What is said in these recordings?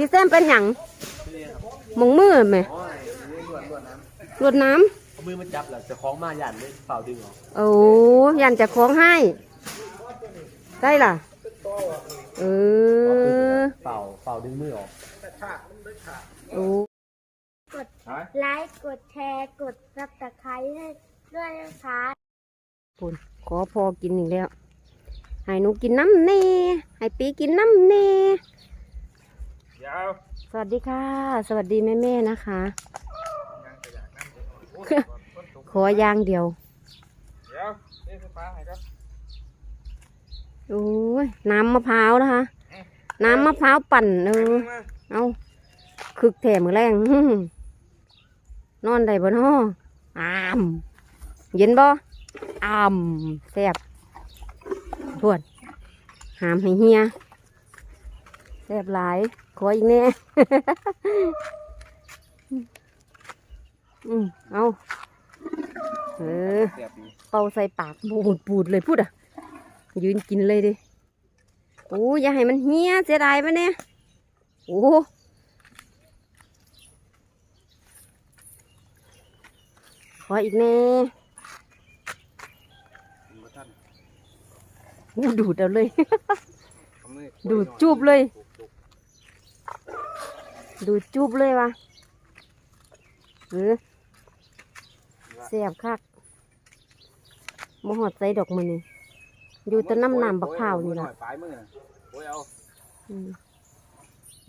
พี่แซมเป็นหยังมองมือไหมอ๋อนี่ลวดลวดน้รดน้ำเอามือมันจับแหละจะคล้องมาหยันเลยเปล่าดึงออกำโอ้ยันจะคล้องให้ได้ล่ะเออเปล่าเปล่าดึงมือออกโอ้ไลค์กดแชร์กดซับสไครต์ให้ด้วยนะคะปุ่นขอพอกินอีกแล้วให้หนูกินน้ำเน่ให้ปีกินน้ำเน่ ยาวสวัสดีค่ะ สวัสดีแม่แม่ๆนะคะ ขออย่างเดียว เดี๋ยวนี่ไฟฟ้าให้ครับโอ้ยน้ำมะพร้าวนะคะ น้ำมะพร้าวปั่นเออเอาคึกแถมอแรงอื้อนอนได้บ่นออามเย็นบ่อามแซ่บทวนหามให้เฮียแซ่บหลาย ขออีกแน่อืมเอาเออเสียบดีเป่าใส่ปากบูดบูดเลยพูดอะ ยืนกินเลยดิโอ้อย่าให้มันเฮียเสียดายไหมเนี่ยโอ้ขออีกแน่โอ้ดูดเอาเลย เอามือดูดจูบเลยดู ดจูบเลยวะเออเสียบคักมหอดใส่ดอกมันนี่อยู่แต้นน้ำน้ำบักพร้าวนี่ล่ะปลายมือน่ะโอ้ยเอาอืม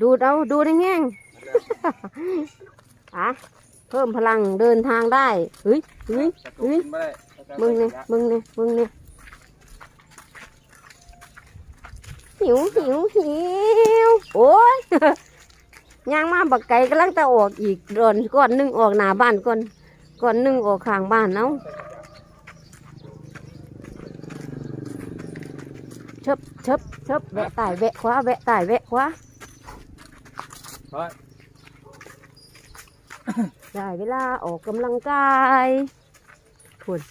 ดูดเอาดูดแห้งๆอะเพิ่มพลังเดินทางได้เฮ้ยเฮ้ยจะถูกกินไม่ได้มึงเนี่ยมึงเนี่ยมึงเนี่ยหิวหิวหิวโอ้ย ย่างมาบักไก่กำลังจะออกอีกก่อนก่อนหนึ่งออกหน้าบ้านก่อนก่อนหนึ่งออกข้างบ้านเนาเชิบเชิบเชิบแวะตายแวะขวาแวะตายแวะขวาเฮ้ยได้เวลาออกกำลังกายพุ่น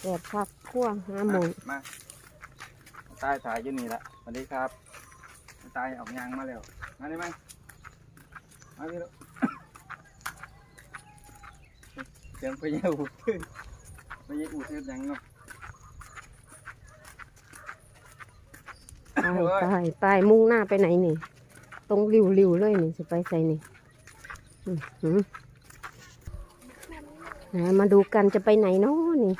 แดดพักพ่วงห้าโมงมาตายถ่ายอยู่นี่ละสวัสดีครับ ตายออกยางมาแล้วมาได้ไหมมาพี่ลูกเสียงพยาอูดพยาอูดเฮ็ดหยังเนาะไปไปไปมุ่งหน้าไปไหนนี่ ตรงริวริวเลยนี่จะไปใส่นี่อื้อหือไหนมาดูกันจะไปไหนเนาะนี่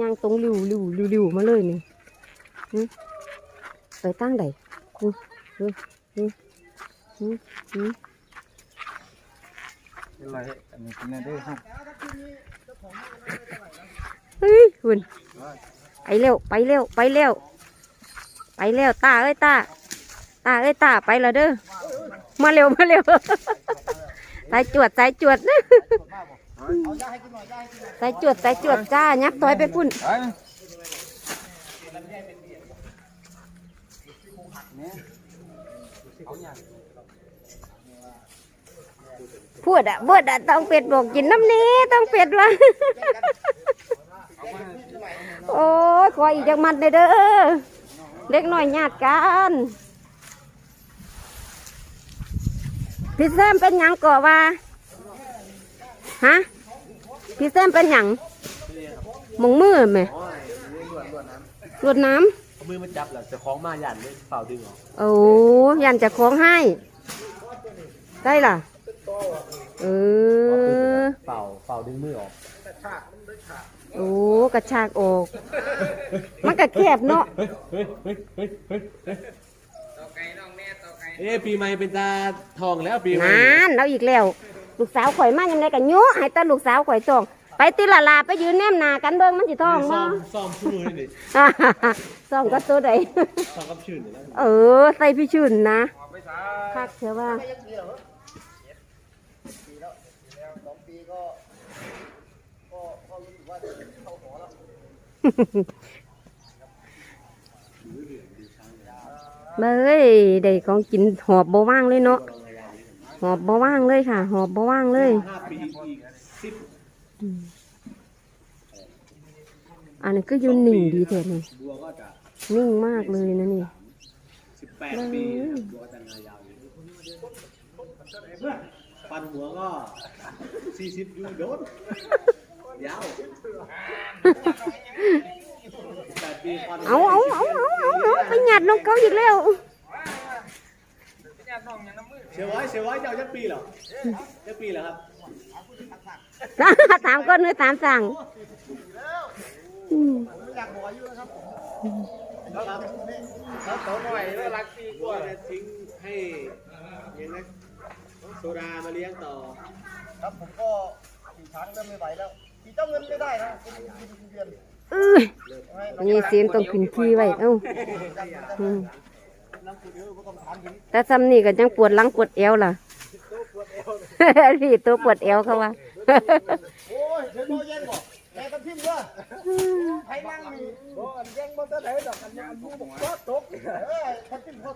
ย่างตรงริวริวริวริวมาเลยนี่ไปตั้งใดอืออืออืออืออือ เป็นไรอันนี้กินได้ครับเฮ้ยคุณไปเร็วไปเร็วไปเร็วไปเร็วตาเอ้ยตาตาเอ้ยตาไปและเด้อมาเร็วมาเร็วสายจวดสายจวดสายจวดสายจวดจ้ายับถอยไปพุ่นเอ้ย พูดอะพูดอะต้องเป็ดบอกกินน้ำนี้ต้องเป็ดวะโอ้ยขออีกจักมัดเลยเด้อเล็กหน้อยญาติกันพี่แซมเป็นหยังก่อว่าฮะพี่แซมเป็นหยังมงมือไหมอ๋อนี่ลวดน้ำ เอามือมันจับแหละจะคล้องมาหยันเลยเปล่าดึงออกำโอ้ยันจะคล้องให้ ได้ล่ะ เออ เปล่าเปล่าดึงมือออกโอ้กระชากออก มันก็แคบเนาะ เฮ้ยเฮ้ยเฮ้ยเฮ้ยเฮ้ยเฮ้ยเอ้ปีใหม่เป็นตาทองแล้วปีใหม่ นานเราอีกแล้ว ลูกสาวข่อยมายังไงกันยุให้แตาลูกสาวข่อยจองไป ติละลาไปยืนแนมหนากันเบิ่งมันสิท้องซ่บ่อมซ่อมชื่อนี่ดิซ่อมก็ตัวใดซ่อมกับชื่อนี่นะเออ ใส่พี่ชื่นนะคักเชื่อว่า เบ้ยได้ของกินหอบบ่ว่างเลยเนาะ หอบบ่ว่างเลยค่ะ หอบบ่ว่างเลย ห้าปีอีกสิบ อันนี้ก็อยืนหนิ่งดีแท้นี่บัวก็จะนิ่งมากเลยนะนี่สิบแปแปดปีบัวแต่งงานยาวอยู่ฟันหัวก็สี่สิบยูโดนยาวแปดปีฟันเอาเอาเอาเอาเอาเอาไปหยัดน้องเขาอีกแล้ว เสียไว้เสียไว้จะเอาจักปีเหรอจักปีเหรอครับถามก้นหรือถามสั่งอืมครับครับเขาหน่อยน่ารักปีกว่าจะทิ้งให้ยังไงโซดามาเลี้ยงต่อครับผมก็ขี่ช้างเริ่มไม่ไหวแล้วขี่เจ้าเงินไม่ได้นะเป็นเดือนเอ้ยนี่เสียงต้องขึ้นขี้ไว้เอ้า อืม แต่ซ้ำนี่ก็ยังปวดหลังปวดเอวล่ะพี่ตัวปวดเอวเขาว่าโอ้ยเดี๋ยวโมแย่งบอกแย่งกันทิ่มด้วยใครนั่งบ่แย่งบ่จะว่าตกเอ้ยทันทิ่มเขา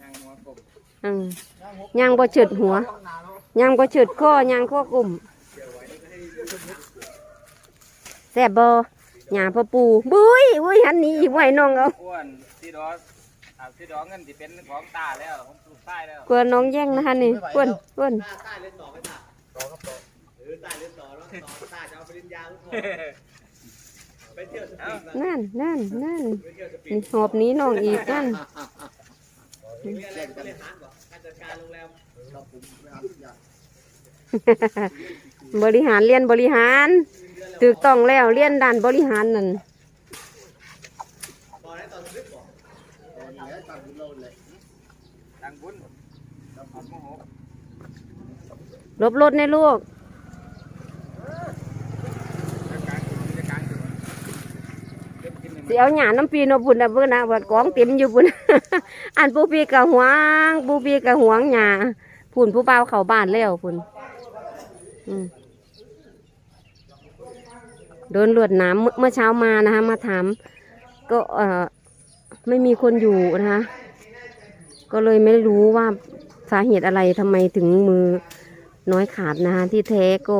ยังหัวกบอืมยังบ่เฉิดหัว ยังบ่เฉิดข้อยังข้อกลุ่มแซ่บบ่หยาพ่อปูบุ้ยบุ้ยหันนี้อีกไว้น้องเอา อ้วนที่ดออ่าที่ดอเงินที่เป็นของตาแล้วของลูกใต้แล้วกลัวน้องแย่งนะคะนี่เพิ่นเพิ่นตาใต้เล่นต่อไหมตาต่อครับต่อหรือใต้เล่นต่อแล้วต่อตาจะเอาปริญญาหรือเปล่าไปเที่ยวสปีดมานั่นนั่นนั่นไปเที่ยวสปีนี่ดหอบหนี้น้องอีกนั่นเรียนอะไรบริหารก่อนการจัดการโรงแรมครับผมไปหาทุกอย่างบริหารเรียนบริหารถูกต้องแล้วเรียนด้านบริหารนั่นตอนนั้นตอนสลิปบอก ตอนนี้ตัดบุญโลนเลย ตังบุญเอาโมโห ลบรถในลูกจัดการจัดการอยู่เสิเอาหยาน้ำปีนเอาบุญนะเบิ่งนะว่ากองเต็มอยู่บุญอันผู้ปีกะหวงผู้ปีกะหวงหยาพุ่นผู้เบาเข้าบ้านแล้วพุ่นโดนลวดน้ำเมื่อเช้ามานะคะ มาถามก็เออไม่มีคนอยู่นะคะ ก็เลยไม่รู้ว่าสาเหตุอะไรทำไมถึงมือ น้อยขาดนะคะที่แท้ก็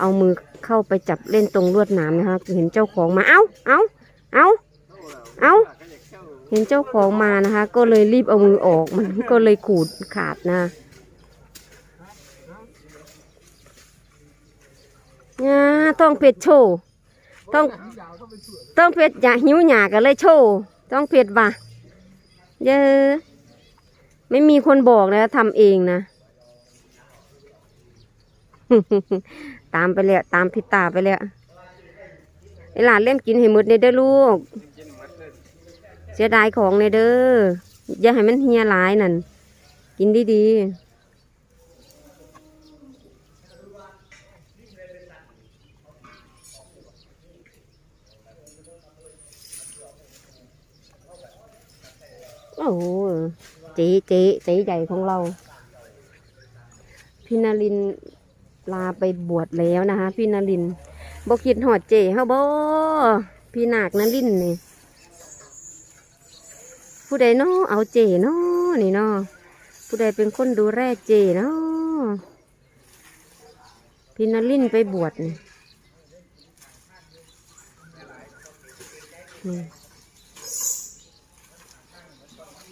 เอามือเข้าไปจับเล่นตรงลวดหนามนะคะ เห็นเจ้าของมาเอ้าเอ้าเอ้าเอ้าเห็นเจ้าของมานะคะ ก็เลยรีบเอามือออกมันก็เลยขูดขาดนะเนี่ยต้องเป็ดโชว์ต้องต้องเป็ดอยากหิวหยากันเลยโชว์ต้องเป็ดว่ะเยอะไม่มีคนบอกนะทำเองนะ ตามไปแล้วตามพิตาไปแล้วไอหลานเล่มกินให้หมดในเด้อลูก เสียดายของในเด้ออย่าให้มันเฮียหลายนั่น กินดีๆโอ้โหเจ๊เจ๊เจ๊ใหญ่ของเราพี่นาริน ลาไปบวชแล้วนะคะ พี่นารินบกิดหอดเจ๊เฮาบ่พี่นาคนารินนี่ผู้ใดเนาะเอาเจเนาะนี่เนาะผู้ใดเป็นคนดูแลเจเนาะพี่นลินไปบวชนี่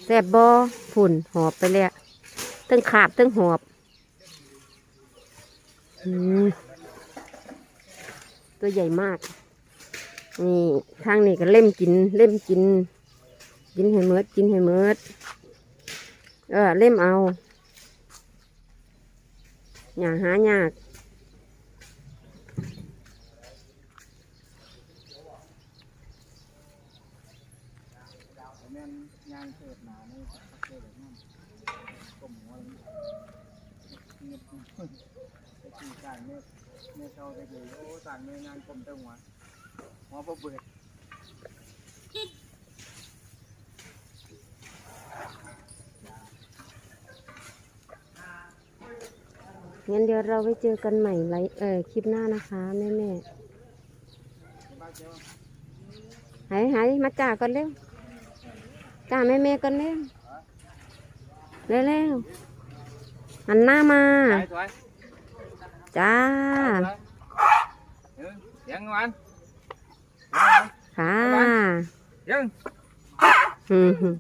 แสบบอผุ่นหอบไปแล้วตั้งขาบตั้งหอบ ตัวใหญ่มาก นี่ทางนี้ก็เล่มกิน เล่มกิน กินให้เมิดกินให้เมิดเออเล่มเอาอย่าหายากแม่ นยางเกิดหนานี่เกิดแบบนั้นก้มหัวเงียบไปขี่สร้างเมื่อเมื่อเขาได้เลยโอ้สร้างเมื่องานก้มเต้าหัวหัวพอเบิดงั้นเดี๋ยวเราไปเจอกันใหม่ไลฟ์เออคลิปหน้านะคะแม่แม่หายหายมาจ่าก่อนเร็วจ่าแม่แม่ก่อนเร็วเร็วเร็วหันหน้ามา สวย จ้าเออยังวันค่ะยังอืม